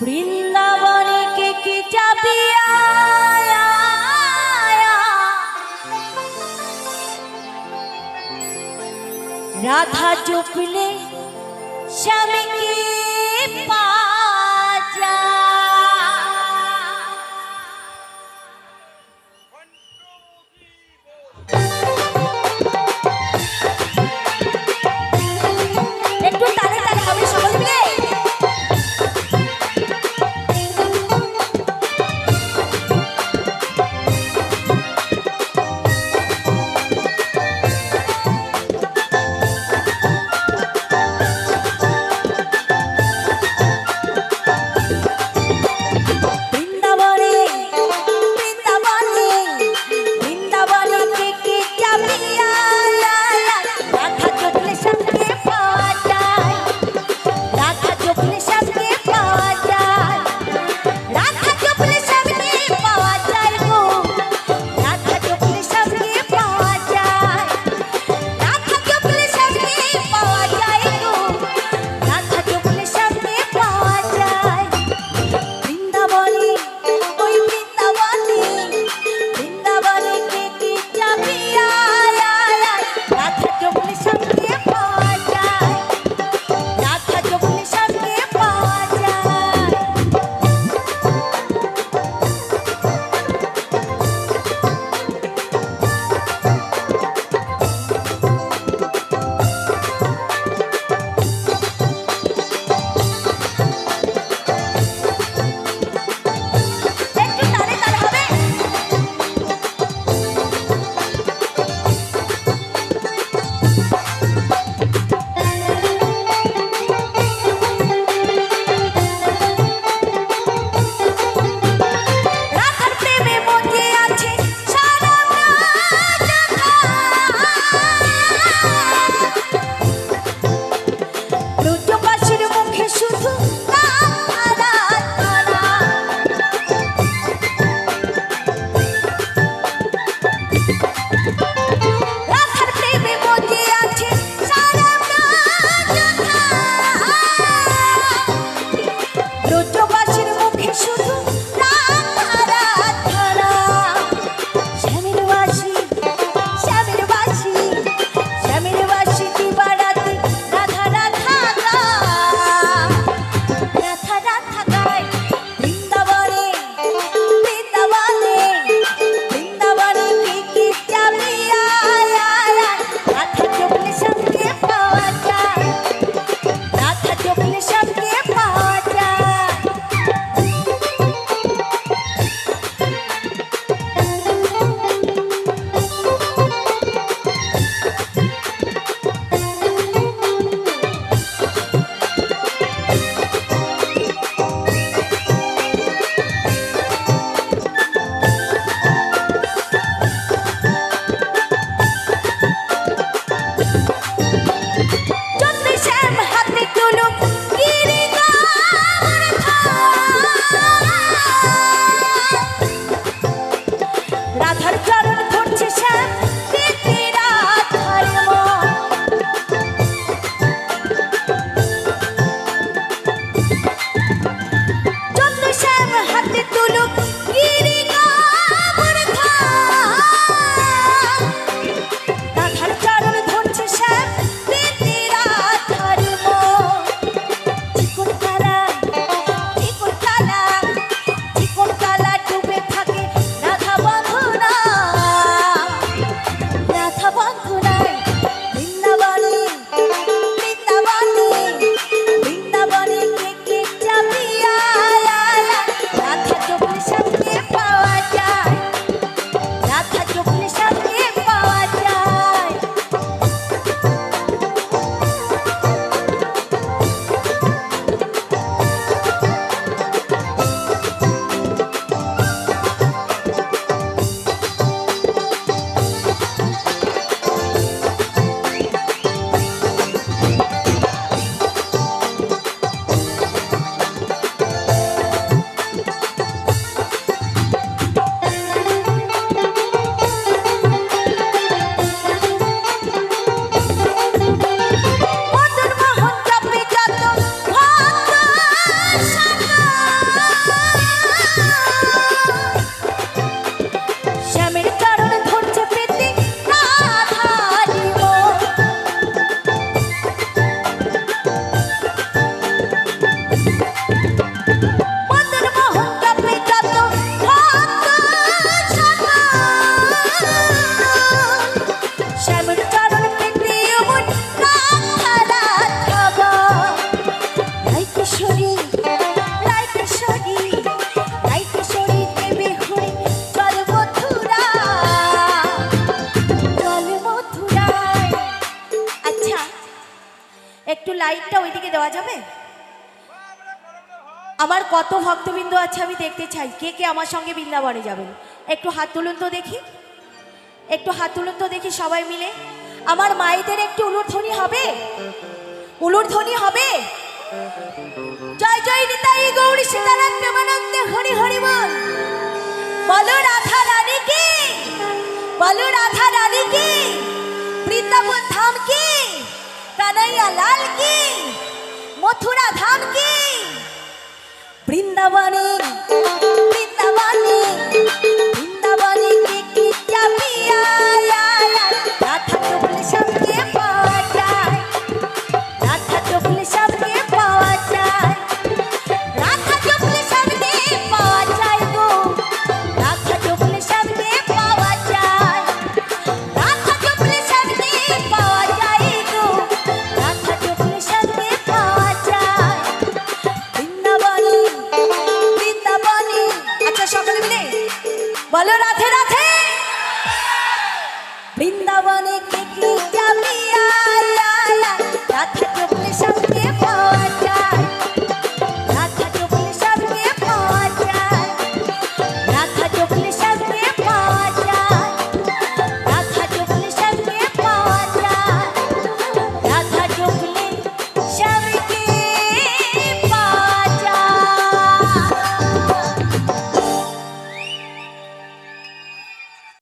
বৃন্দাবনে কে কে যাবি। রাধা চুপলে স্বামীকে পাজা শুধু একটু লাইটটা ওইদিকে দেওয়া যাবে? আমার কত ভক্তবৃন্দ আছে আমি দেখতে চাই। কে কে আমার সঙ্গে বৃন্দাবনে যাবেন? একটু হাত তুলুন তো দেখি। একটু হাত তুলুন তো দেখি সবাই মিলে। আমার মায়েদের একটু উলুধ্বনি হবে? উলুধ্বনি হবে? জয় জয় নিতাই গৌরী সীতারাম প্রেমানন্দ, হরি হরি বল। বলো রাধা রানী কি? বলো রাধা রানী কি? বৃন্দাবন ধাম কি? কানাইয়া লাল কি? মথুরা ধাম কি? বৃন্দাবনে বৃন্দাবনে। বৃন্দাবনে